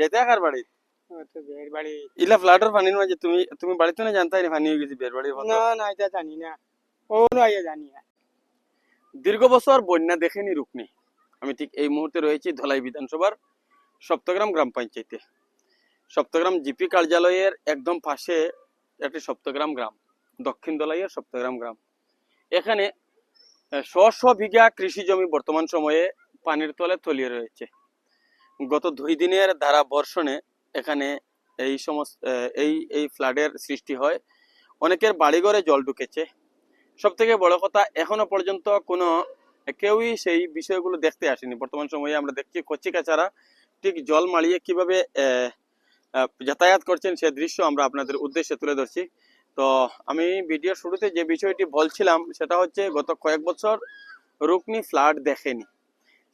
যেতে আকার বাড়ি? ইলা ফ্লাটের পানির মাঝে তুমি তুমি বাড়িতে না জানতাই না পানি হয়ে গেছে বিয়ের বাড়ির না না এটা জানি না। ও নয় জানি না। দীর্ঘ বছর বন্যা দেখেনি রুকনি আমি ঠিক এই মুহূর্তে রয়েছি ধলাই বিধানসভার সপ্তগ্রাম গ্রাম পঞ্চায়েতে। সপ্তগ্রাম জিপি কার্যালয়ের একদম পাশে একটি সপ্তগ্রাম গ্রাম দক্ষিণ দলাইয়ের সপ্তগ্রাম গ্রাম। এখানে শ শ বিঘা কৃষি জমি বর্তমান সময়ে পানির তলে তলিয়ে রয়েছে। গত দুই দিনের ধারা বর্ষণে এখানে এই সমস্ত এই এই ফ্লাডের সৃষ্টি হয়। অনেকের বাড়িঘরে জল ঢুকেছে। সব থেকে বড় কথা, এখনও পর্যন্ত কোনো, কেউই সেই বিষয়গুলো দেখতে আসেনি। বর্তমান সময়ে আমরা দেখছি কচি কাচারা ঠিক জল মারিয়ে কীভাবে যাতায়াত করছেন সে দৃশ্য আমরা আপনাদের উদ্দেশ্যে তুলে ধরছি। তো আমি ভিডিও শুরুতে যে বিষয়টি বলছিলাম, সেটা হচ্ছে গত কয়েক বছর রুকনি ফ্লাড দেখেনি।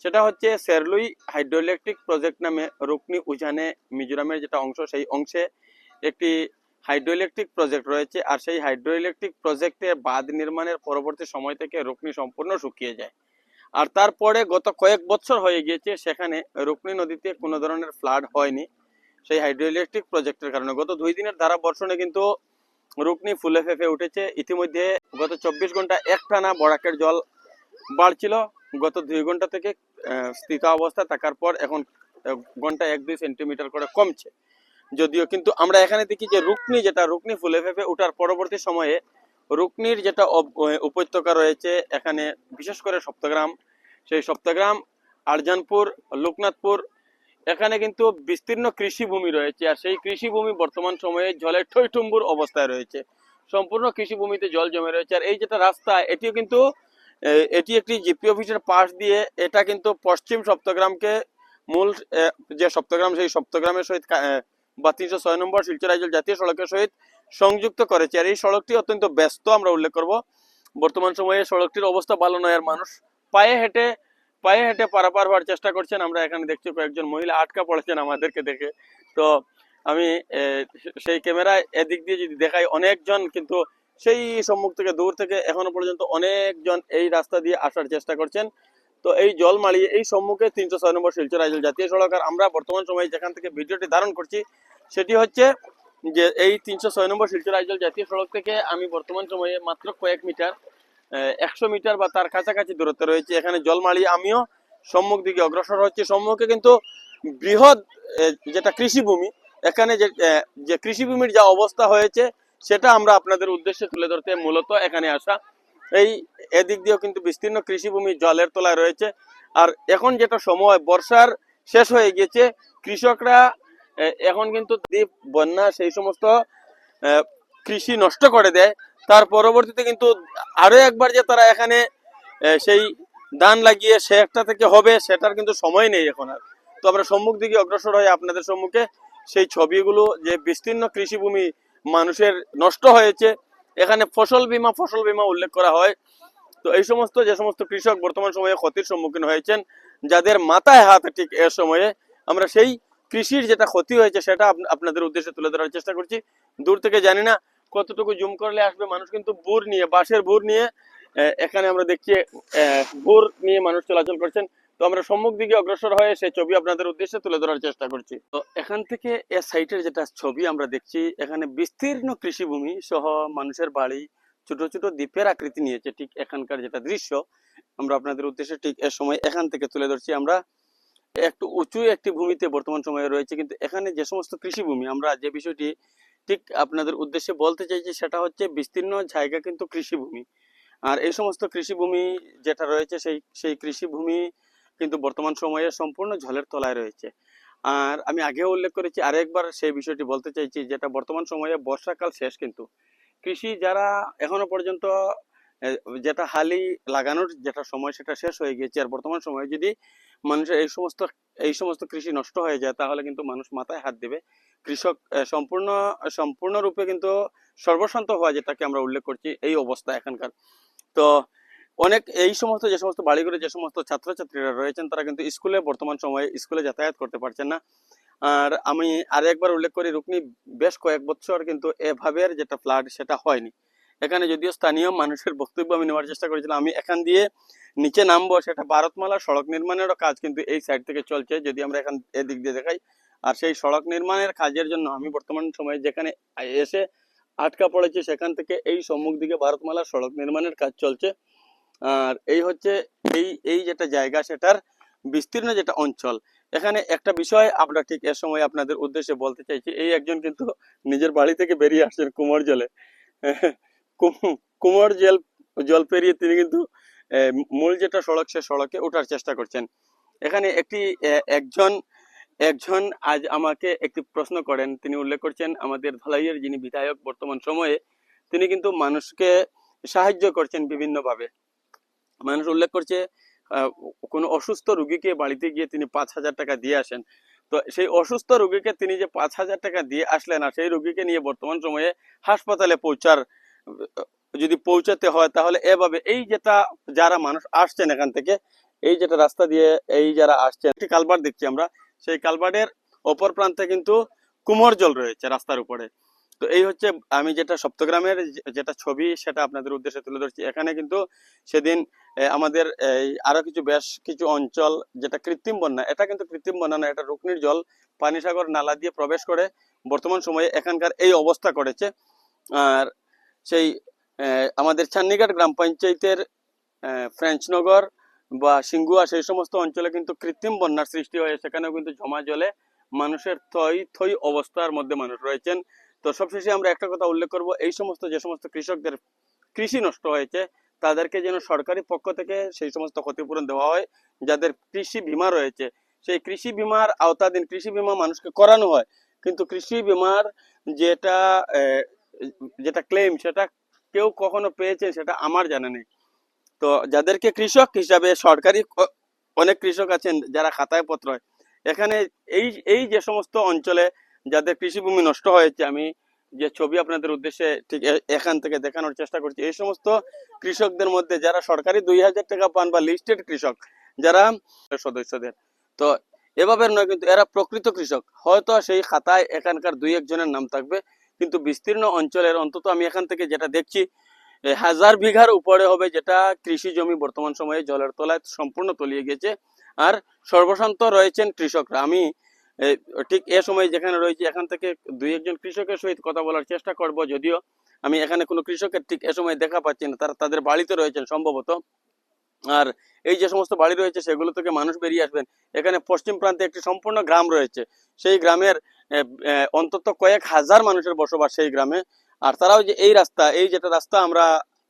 সেটা হচ্ছে সেরলুই হাইড্রো ইলেকট্রিক প্রজেক্ট নামে রুকনি উজানে, মিজোরামের যেটা অংশ, সেই অংশে একটি হাইড্রো ইলেকট্রিক প্রজেক্ট রয়েছে আর সেই হাইড্রো ইলেকট্রিক প্রজেক্টের বাঁধ নির্মাণের পরবর্তী সময় থেকে রুকনি সম্পূর্ণ শুকিয়ে যায়। আর তারপরে গত কয়েক বছর হয়ে গিয়েছে, সেখানে রুকনি নদীতে কোনো ধরনের ফ্লাড হয়নি। সেই হাইড্রো ইলেকট্রিক প্রজেক্টের কারণে গত দুই দিনের ধারা বর্ষণে কিন্তু রুকনি ফুলে ফেঁপে উঠেছে। ইতিমধ্যে গত চব্বিশ ঘণ্টা একটানা বরাকের জল বাড়ছিল। গত দুই ঘণ্টা থেকে স্থিত অবস্থা থাকার পর এখন ঘণ্টা এক দুই সেন্টিমিটার করে কমছে। যদিও কিন্তু আমরা এখানে দেখি যে রুকনি যেটা, রুকনি ফুলে ফেঁপে ওঠার পরবর্তী সময়ে রুকনির যেটা উপত্যকা রয়েছে, এখানে বিশেষ করে সপ্তগ্রাম, সেই সপ্তগ্রাম, আরজানপুর, লোকনাথপুর, এখানে কিন্তু বিস্তীর্ণ কৃষিভূমি রয়েছে। আর সেই কৃষিভূমি বর্তমান সময়ে জলে ঠৈঠুম্বুর অবস্থায় রয়েছে। সম্পূর্ণ কৃষিভূমিতে জল জমে রয়েছে। আর এই যেটা রাস্তা, এটিও কিন্তু এটি একটি জিপি অফিসের পাশ দিয়ে এটা কিন্তু পশ্চিম সপ্তগ্রামকে মূল যে সপ্তগ্রাম, সেই সপ্তগ্রামের সহিত বা তিনশো ছয় নম্বর শিলচর আইজল জাতীয় সড়কের সহিত সংযুক্ত করেছে। আর এই সড়কটি অত্যন্ত ব্যস্ত, আমরা উল্লেখ করব। বর্তমান সময়ে সড়কটির অবস্থা ভালো নয়, আর মানুষ পায়ে হেঁটে পায়ে হেঁটে পারাপার হওয়ার চেষ্টা করছেন। আমরা এখানে দেখছি কয়েকজন মহিলা আটকা পড়েছেন আমাদেরকে দেখে। তো আমি সেই ক্যামেরায় এদিক দিয়ে যদি দেখাই, অনেকজন কিন্তু সেই সম্মুখ থেকে দূর থেকে এখনও পর্যন্ত অনেকজন এই রাস্তা দিয়ে আসার চেষ্টা করছেন। তো এই জল মারিয়ে এই সম্মুখে তিনশো ছয় নম্বর শিলচর আইজল জাতীয় সড়ক আর আমরা বর্তমান সময়ে যেখান থেকে ভিডিওটি ধারণ করছি, সেটি হচ্ছে যে এই তিনশো ছয় নম্বর শিলচর আইজল জাতীয় সড়ক থেকে আমি বর্তমান সময়ে মাত্র কয়েক মিটার একশো মিটার বা তার কাছাকাছি দূরত্বে রয়েছে। এখানে জল মারিয়ে আমিও সম্মুখ দিকে অগ্রসর হচ্ছে। সম্মুখে কিন্তু বৃহৎ যেটা কৃষিভূমি, এখানে যে কৃষিভূমির যা অবস্থা হয়েছে সেটা আমরা আপনাদের উদ্দেশ্যে তুলে ধরতে মূলত এখানে আসা। এই এদিক দিয়েও কিন্তু বিস্তীর্ণ কৃষিভূমি জলের তলায় রয়েছে। আর এখন যেটা সময়, বর্ষার শেষ হয়ে গিয়েছে, কৃষকরা এখন কিন্তু দ্বীপ, বন্যা সেই সমস্ত কৃষি নষ্ট করে দেয়। তার পরবর্তীতে কিন্তু আরও একবার যে তারা এখানে সেই ধান লাগিয়ে সে একটা থেকে হবে, সেটার কিন্তু সময় নেই এখন আর। তো আমরা সম্মুখ দিকে অগ্রসর হয়ে আপনাদের সম্মুখে। সেই ছবিগুলো যে বিস্তীর্ণ কৃষিভূমি মানুষের নষ্ট হয়েছে। এখানে ফসল বীমা ফসল বীমা উল্লেখ করা হয়। তো এই সমস্ত, যে সমস্ত কৃষক বর্তমান সময়ে ক্ষতির সম্মুখীন হয়েছেন, যাদের মাথায় হাত ঠিক এ সময়ে, আমরা সেই কৃষির যেটা ক্ষতি হয়েছে সেটা আপনাদের উদ্দেশ্যে তুলে ধরার চেষ্টা করছি। দূর থেকে জানি না কতটুকু জুম করলে আসবে। মানুষ কিন্তু বুর নিয়ে, বাঁশের বুর নিয়ে এখানে আমরা দেখছি বুর নিয়ে মানুষ চলাচল করছেন। তো আমরা সম্মুখ দিকে অগ্রসর হয়ে সেই ছবি আপনাদের উদ্দেশ্যে তুলে ধরার চেষ্টা করছি। তো এখান থেকে এ সাইটের যেটা ছবি আমরা দেখছি, এখানে বিস্তীর্ণ কৃষিভূমি সহ মানুষের বাড়ি, ছোট ছোট দ্বীপের আকৃতি নিয়েছে ঠিক এখানকার যেটা দৃশ্য। আমরা আপনাদের উদ্দেশ্যে ঠিক এ সময় এখান থেকে তুলে ধরছি। আমরা একটু উঁচু একটি ভূমিতে বর্তমান সময়ে রয়েছে, কিন্তু এখানে যে সমস্ত কৃষিভূমি আমরা যে বিষয়টি ঠিক আপনাদের উদ্দেশ্যে বলতে চাইছি, সেটা হচ্ছে বিস্তীর্ণ জায়গা কিন্তু কৃষিভূমি। আর এই সমস্ত কৃষিভূমি যেটা রয়েছে, সেই সেই কৃষিভূমি কিন্তু বর্তমান সময়ে সম্পূর্ণ জলের তলায় রয়েছে। আর আমি আগেও উল্লেখ করেছি, আরেকবার সেই বিষয়টি বলতে চাইছি যেটা বর্তমান সময়ে বর্ষাকাল শেষ কিন্তু। কৃষি যারা এখনও পর্যন্ত যেটা হালি লাগানোর যেটা সময় সেটা শেষ হয়ে গিয়েছে। আর বর্তমান সময়ে যদি মানুষের এই সমস্ত এই সমস্ত কৃষি নষ্ট হয়ে যায়, তাহলে কিন্তু মানুষ মাথায় হাত দেবে। কৃষক সম্পূর্ণ, সম্পূর্ণরূপে কিন্তু সর্বশান্ত হওয়া যেটাকে আমরা উল্লেখ করছি, এই অবস্থা এখানকার। তো অনেক এই সমস্ত, যে সমস্ত বাড়িঘরে যে সমস্ত ছাত্রছাত্রীরা রয়েছেন, তারা কিন্তু স্কুলে, বর্তমান সময়ে স্কুলে যাতায়াত করতে পারছেন না। আর আমি আর একবার উল্লেখ করি রুকনি বেশ কয়েক বছর কিন্তু এভাবের যেটা ফ্লাড, সেটা হয়নি। এখানে যদিও স্থানীয় মানুষের বক্তব্য আমি নেওয়ার চেষ্টা করেছিলাম, আমি এখান দিয়ে নিচে নামবো, সেটা ভারতমালা সড়ক নির্মাণেরও কাজ কিন্তু এই সাইড থেকে চলছে, যদি আমরা এখান, এদিক দিয়ে দেখাই। আর সেই সড়ক নির্মাণের কাজের জন্য আমি বর্তমান সময়ে যেখানে এসে আটকা পড়েছি, সেখান থেকে এই সম্মুখ দিকে ভারতমালা সড়ক নির্মাণের কাজ চলছে। আর এই হচ্ছে এই এই যেটা জায়গা সেটার বিস্তীর্ণ যেটা অঞ্চল। এখানে একটা বিষয় আমরা ঠিক এ সময় আপনাদের উদ্দেশ্যে বলতে চাইছি, এই একজন কিন্তু নিজের বাড়ি থেকে বেরিয়ে আসছেন কুমোর জলে। কুমোর জল জল পেরিয়ে তিনি কিন্তু মূল যেটা সড়ক সে সড়কে ওঠার চেষ্টা করছেন। এখানে একটি একজন একজন আজ আমাকে একটি প্রশ্ন করেন। তিনি উল্লেখ করছেন, আমাদের ধলাইয়ের যিনি বিধায়ক বর্তমান সময়ে, তিনি কিন্তু মানুষকে সাহায্য করছেন বিভিন্নভাবে। মানুষ উল্লেখ করছে কোনো অসুস্থ রুগীকে বাড়িতে গিয়ে তিনি পাঁচ হাজার টাকা দিয়ে আসেন। তো সেই অসুস্থ রুগীকে তিনি যে পাঁচ হাজার টাকা দিয়ে আসলেন আর সেই রুগীকে নিয়ে বর্তমান সময়ে হাসপাতালে পৌঁছার, যদি পৌঁছাতে হয় তাহলে এভাবে এই যেটা যারা মানুষ আসছেন এখান থেকে, এই যেটা রাস্তা দিয়ে এই যারা আসছেন, একটি কালভার্ট দেখছি আমরা, সেই কালভার্টের অপর প্রান্তে কিন্তু কুমোর জল রয়েছে রাস্তার উপরে। তো এই হচ্ছে আমি যেটা সপ্তগ্রামের যেটা ছবি সেটা আপনাদের উদ্দেশ্যে তুলে ধরছি। এখানে কিন্তু সেদিন আমাদের এই আরও কিছু বেশ কিছু অঞ্চল যেটা কৃত্রিম বন্যা, এটা কিন্তু কৃত্রিম বন্যা না, এটা রুকনির জল পানিসাগর নালা দিয়ে প্রবেশ করে বর্তমান সময়ে এখানকার এই অবস্থা করেছে। আর সেই আমাদের চান্নিঘাট গ্রাম পঞ্চায়েতের ফ্রেঞ্চনগর বা সিঙ্গুয়া সেই সমস্ত অঞ্চলে কিন্তু কৃত্রিম বন্যার সৃষ্টি হয়ে সেখানেও কিন্তু জমা জলে মানুষের থই থই অবস্থার মধ্যে মানুষ রয়েছেন। তো সবশেষে আমরা একটা কথা উল্লেখ করব, এই সমস্ত যে সমস্ত কৃষকদের কৃষি নষ্ট হয়েছে, তাদেরকে যেন সরকারি পক্ষ থেকে সেই সমস্ত ক্ষতিপূরণ দেওয়া হয়, যাদের কৃষি বিমা রয়েছে। সেই কৃষি বিমার আওতাধীন কৃষি বিমা মানুষকে করানো হয়, কিন্তু কৃষি বিমার যেটা যেটা ক্লেম সেটা কেউ কখনো পেয়েছে সেটা আমার জানা নেই। তো যাদেরকে কৃষক হিসাবে সরকারি অনেক কৃষক আছেন যারা খাতায় পত্র হয়, এখানে এই এই যে সমস্ত অঞ্চলে যাদের কৃষিভূমি নষ্ট হয়েছে, আমি যে ছবি আপনাদের উদ্দেশ্যে ঠিক এখান থেকে দেখানোর চেষ্টা করছি। এই সমস্ত কৃষকদের মধ্যে যারা সরকারি দুই হাজার টাকা পান বা লিস্টেড কৃষক, যারা সদস্যদের, তো এভাবে নয় কিন্তু এরা প্রকৃত কৃষক। হয়তো সেই খাতায় এখানকার দুই একজনের নাম থাকবে, কিন্তু বিস্তীর্ণ অঞ্চলের অন্তত আমি এখান থেকে যেটা দেখছি হাজার বিঘার উপরে হবে যেটা কৃষি জমি বর্তমান সময়ে জলের তলায় সম্পূর্ণ তলিয়ে গেছে। আর সর্বশান্ত রয়েছেন কৃষকরা। আমি ঠিক এ সময় যেখানে রয়েছে, এখান থেকে দুই একজন কৃষকের সহিত কথা বলার চেষ্টা করব। যদিও আমি এখানে কোনো কৃষকের ঠিক এ সময় দেখা পাচ্ছি না, তারা তাদের বাড়িতে রয়েছেন সম্ভবত। আর এই যে সমস্ত বাড়ি রয়েছে, সেগুলো থেকে মানুষ বেরিয়ে আসবেন। এখানে পশ্চিম প্রান্তে একটি সম্পূর্ণ গ্রাম রয়েছে। সেই গ্রামের অন্তত কয়েক হাজার মানুষের বসবাস সেই গ্রামে। আর তারাও যে এই রাস্তা, এই যেটা রাস্তা আমরা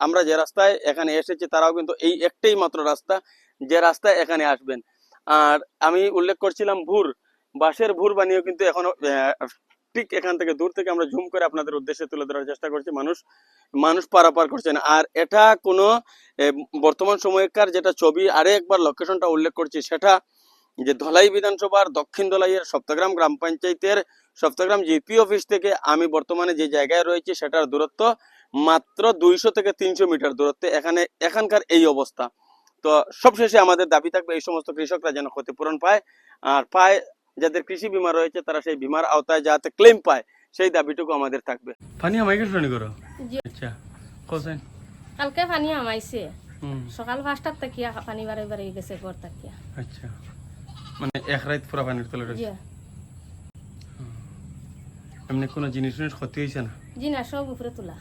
আমরা যে রাস্তায় এখানে এসেছি, তারাও কিন্তু এই একটাই মাত্র রাস্তা, যে রাস্তায় এখানে আসবেন। আর আমি উল্লেখ করছিলাম ভুর বাঁশের ভুর বানিয়েও কিন্তু এখনও ঠিক এখান থেকে দূর থেকে আমরা ঝুম করে আপনাদের উদ্দেশ্যে তুলে ধরার চেষ্টা করছি। মানুষ মানুষ পারাপার করছেন। আর এটা কোনো বর্তমান সময়কার যেটা ছবি, আরে একবার লোকেশনটা উল্লেখ করছি, সেটা যে ধলাই বিধানসভার দক্ষিণ ধলাইয়ের সপ্তগ্রাম গ্রাম পঞ্চায়েতের সপ্তগ্রাম জিপি অফিস থেকে আমি বর্তমানে যে জায়গায় রয়েছি, সেটার দূরত্ব মাত্র দুইশো থেকে তিনশো মিটার দূরত্বে। এখানে, এখানকার এই অবস্থা। তো সবশেষে আমাদের দাবি থাকবে, এই সমস্ত কৃষকরা যেন ক্ষতিপূরণ পায়। আর পায় যাদের কৃষি বীমা রয়েছে তারা সেই বীমার আওতায় যাতে ক্লেম পায়। সেই দাবিটুকু আমাদের থাকবে। পানি আমাকে শুনি করো? আচ্ছা কোসেন কালকে পানি আমাইছে। হুম। সকাল পাঁচটার তাকিয়া পানি বাড়ি বাড়ি গেছে ঘর তাকিয়া। আচ্ছা। মানে এক রাত পুরা পানির তলে রয়েছে? এমনি কোনো জিনিস ক্ষতি হয়েছে না? জি না সব উপরে তোলা।